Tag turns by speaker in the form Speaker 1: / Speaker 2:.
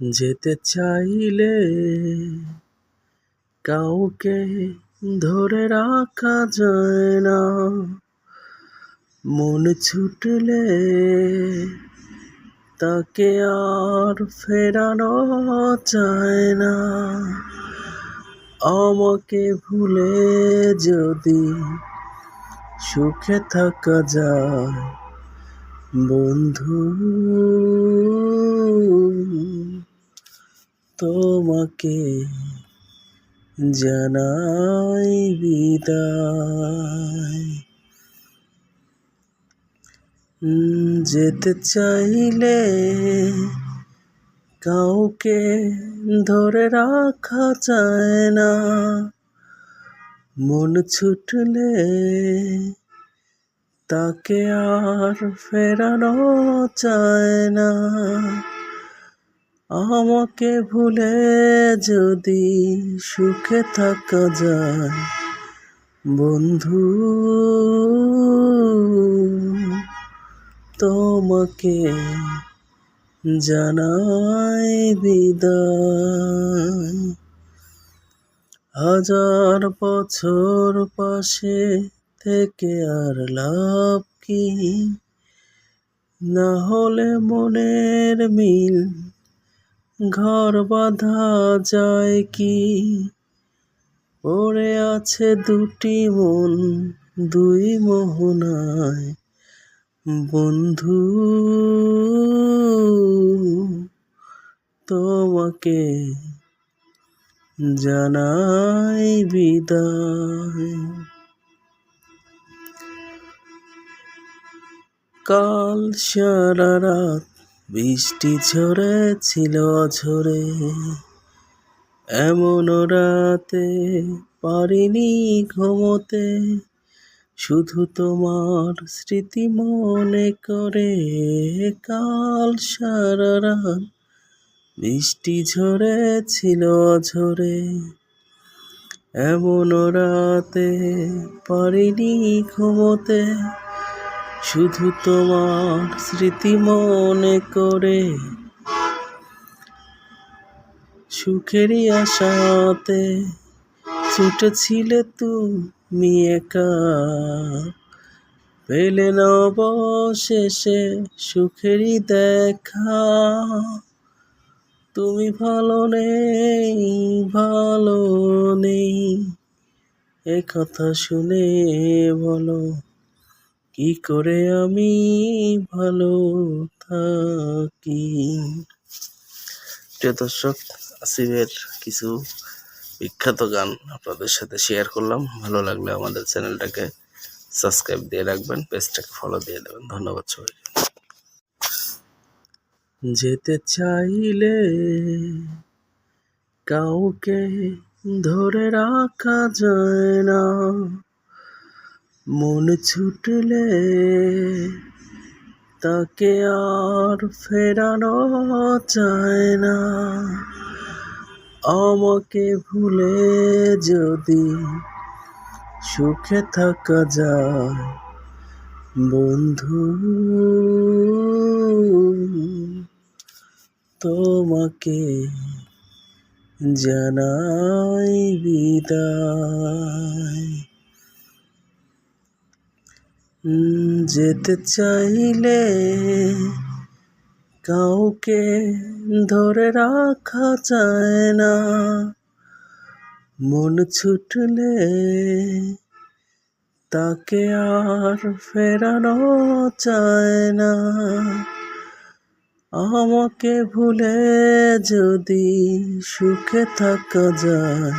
Speaker 1: যেতে চাইলে কাউকে ধরে রাখা যায় না। মন ছুটলে তাকে আর ফেরানো যায় না। আমাকে ভুলে যদি সুখে থাকা যায়, বন্ধু। তোমাকে জানাই বিদায়। যেতে চাইলে কাউকে ধরে রাখা যায় না। মন ছুটলে তাকে আর ফেরানো চায় না। আমাকে ভুলে যদি সুখে থাকা যায়, বন্ধু, তোমাকে জানাই বিদায়। হাজার বছর পাশে থেকে আর লাভ কি? না হলে মনের মিল ঘর বাঁধা যায় কি? পড়ে আছে দুটি মন, দুই মোহনায়। বন্ধু, তোমাকে জানাই বিদায়। কাল সারা রাত বৃষ্টি ঝরেছিল ঝরে এমন রাতে পারিনি ঘুমোতে। শুধু তোমার স্মৃতি মনে করে কাল সারা বৃষ্টি ঝরেছিল ঝরে এমন রাতে পারিনি ঘুমোতে। শুধু তোমার স্মৃতি মনে করে। সুখেরই আশাতে ছুটেছিলে তুমি একা। পেলে নবশেষে সুখেরই দেখা। তুমি ভালো নেই ভালো নেই, এ কথা শুনে বলো। কি করে আমি ভালো থাকি? প্রিয় দর্শক, আসিফের কিছু বিখ্যাত গান আপনাদের সাথে শেয়ার করলাম। ভালো লাগলে আমাদের চ্যানেলটাকে সাবস্ক্রাইব দিয়ে রাখবেন, পেজটাকে ফলো দিয়ে দেবেন। ধন্যবাদ সবাইকে। যেতে চাইলে কাউকে ধরে রাখা যায় না। মন ছুটলে তাকে আর ফেরানো চায় না। আমাকে ভুলে যদি সুখে থাকা যায়, বন্ধু, তোমাকে জানাই বিদায়। যেতে চাইলে কাউকে ধরে রাখা যায় না। মন ছুটলে তাকে আর ফেরানো চায় না। আমাকে ভুলে যদি সুখে থাকা যায়